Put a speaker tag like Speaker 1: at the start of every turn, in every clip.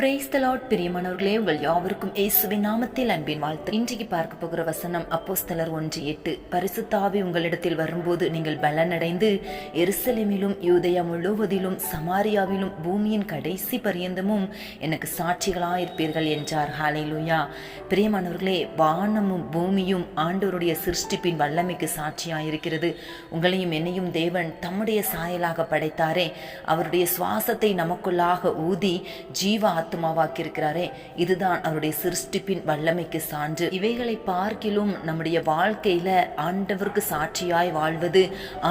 Speaker 1: Praise the Lord பிரியமானவர்களே உங்கள் யாவருக்கும் இயேசுவின் நாமத்தில் அன்பின் வாழ்த்து. இன்றைக்கு பார்க்க போகிற வசனம் அப்போஸ்தலர் ஒன்று எட்டு. பரிசுத்தாவி உங்களிடத்தில் வரும்போது நீங்கள் பலனடைந்து எருசலேமிலும் யூதயா முழுவதிலும் சமாரியாவிலும் பூமியின் கடைசி பரியந்தமும் எனக்கு சாட்சிகளாயிருப்பீர்கள் என்றார். ஹalleluya. பிரியமானவர்களே வானமும் பூமியும் ஆண்டவருடைய சிருஷ்டிப்பின் வல்லமைக்கு சாட்சியாயிருக்கிறது. உங்களையும் என்னையும் தேவன் தம்முடைய சாயலாக படைத்தாரே. அவருடைய சுவாசத்தை நமக்குள்ளாக ஊதி ஜீவா ஆத்மாவாக்கியிருக்கிறாரே. இதுதான் அவருடைய சிருஷ்டிப்பின் வல்லமைக்கு சான்று. இவைகளை பார்க்கிலும் நம்முடைய வாழ்க்கையில ஆண்டவருக்கு சாட்சியாய் வாழ்வது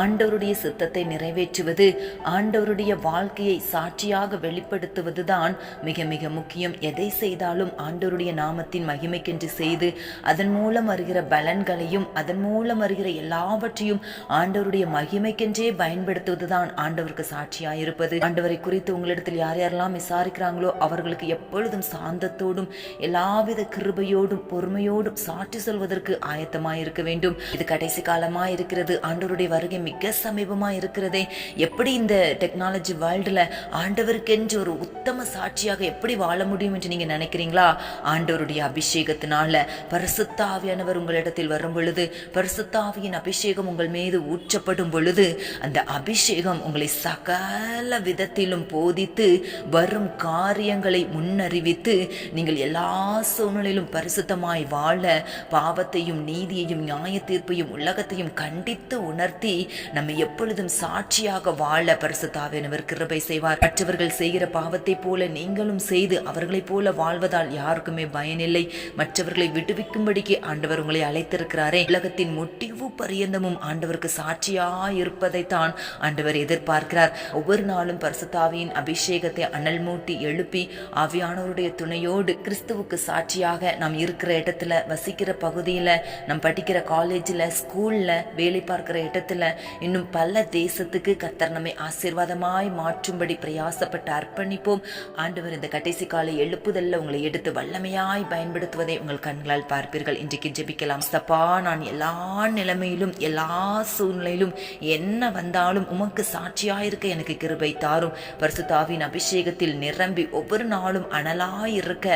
Speaker 1: ஆண்டவருடைய சித்தத்தை நிறைவேற்றுவது ஆண்டவருடைய வாழ்க்கையை சாட்சியாக வெளிப்படுத்துவது தான் மிக மிக முக்கியம். எதை செய்தாலும் ஆண்டவருடைய நாமத்தின் மகிமைக்கென்று செய்து அதன் மூலம் வருகிற பலன்களையும் அதன் மூலம் வருகிற எல்லாவற்றையும் ஆண்டவருடைய மகிமைக்கென்றே பயன்படுத்துவதுதான் ஆண்டவருக்கு சாட்சியாயிருப்பது. ஆண்டவரை குறித்து உங்களிடத்தில் யார் யாரெல்லாம் விசாரிக்கிறாங்களோ அவர்களுக்கு எப்பொழுதும் சாந்தத்தோடும் எல்லாவித கிருபையோடும் பொறுமையோடும் சாட்சி சொல்வதற்கு ஆயத்தமாக இருக்க வேண்டும். இது கடைசி காலமாக இருக்கிறது ஆண்டவருடைய வருகை மிக சமீபமாக இருக்கிறதே எப்படி இந்த டெக்னாலஜி வேர்ல்டுல ஆண்டவருக்கென்று ஒரு உத்தம சாட்சியாக எப்படி வாழ முடியும் என்று நீங்க நினைக்கிறீங்களா? ஆண்டவருடைய அபிஷேகத்தினால பரிசுத்தாவியானவர் உங்களிடத்தில் வரும் பொழுது பரிசுத்தாவியின் அபிஷேகம் உங்கள் மீது ஊற்றப்படும் பொழுது அந்த அபிஷேகம் உங்களை சகல விதத்திலும் போதித்து வரும் காரியங்களை முன்னறிவித்து நீங்கள் எல்லா சூழ்நிலையிலும் பரிசுத்தமாய் வாழ பாவத்தையும் நீதியையும் நியாய தீர்ப்பையும் உலகத்தையும் கண்டித்து உணர்த்தி நம்ம எப்பொழுதும் சாட்சியாக வாழ பரிசுத்தாவினவர் கிருபை செய்வார். மற்றவர்கள் செய்கிற பாவத்தை போல நீங்களும் செய்து அவர்களைப் போல வாழ்வதால் யாருக்குமே பயனில்லை. மற்றவர்களை விடுவிக்கும்படிக்கு ஆண்டவர் உங்களை அழைத்திருக்கிறாரே. உலகத்தின் முடிவு பரியந்தமும் ஆண்டவருக்கு சாட்சியா இருப்பதைத்தான் ஆண்டவர் எதிர்பார்க்கிறார். ஒவ்வொரு நாளும் பரிசுத்தாவியின் அபிஷேகத்தை அனல் மூட்டி எழுப்பி ஆவியானவருடைய துணையோடு கிறிஸ்துவுக்கு சாட்சியாக நாம் இருக்கிற இடத்துல வசிக்கிற பகுதியில் நாம் படிக்கிற காலேஜில் ஸ்கூலில் வேலை பார்க்கிற இடத்துல இன்னும் பல தேசத்துக்கு கத்தர் நம்மை ஆசீர்வாதமாய் மாற்றும்படி பிரயாசப்பட்டு அர்ப்பணிப்போம். ஆண்டவர் இந்த கடைசி கால எழுப்புதல்ல உங்களை எடுத்து வல்லமையாய் பயன்படுத்துவதை உங்கள் கண்களால் பார்ப்பீர்கள். இன்றைக்கு ஜெபிக்கலாம். சப்பா நான் எல்லா நிலைமையிலும் எல்லா சூழ்நிலையிலும் என்ன வந்தாலும் உமக்கு சாட்சியாயிருக்க எனக்கு கிருபை தாரும். பரிசுத்தாவின் அபிஷேகத்தில் நிரம்பி ஒவ்வொரு நாளும் அனலாயிருக்க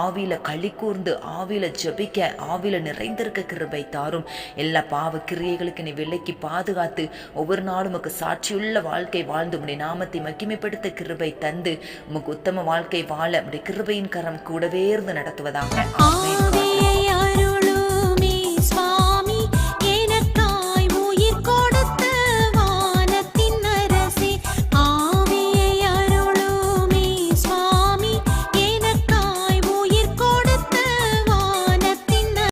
Speaker 1: ஆவியில களி கூர்ந்து ஆவியில ஜெபிக்க ஆவியில நிறைந்திருக்க கிருபை தாரும். எல்லா பாவ கிரியைகளுக்கு நீ விலைக்கு பாதுகாத்து ஒவ்வொரு நாளும் உமக்கு சாட்சியுள்ள வாழ்க்கை வாழ்ந்து உடைய நாமத்தை மகிமைப்படுத்த கிருபை தந்து உமக்கு உத்தம வாழ்க்கை வாழ உடைய கிருபையின் கரம் கூடவே இருந்து நடத்துவதாக. ஆமென்.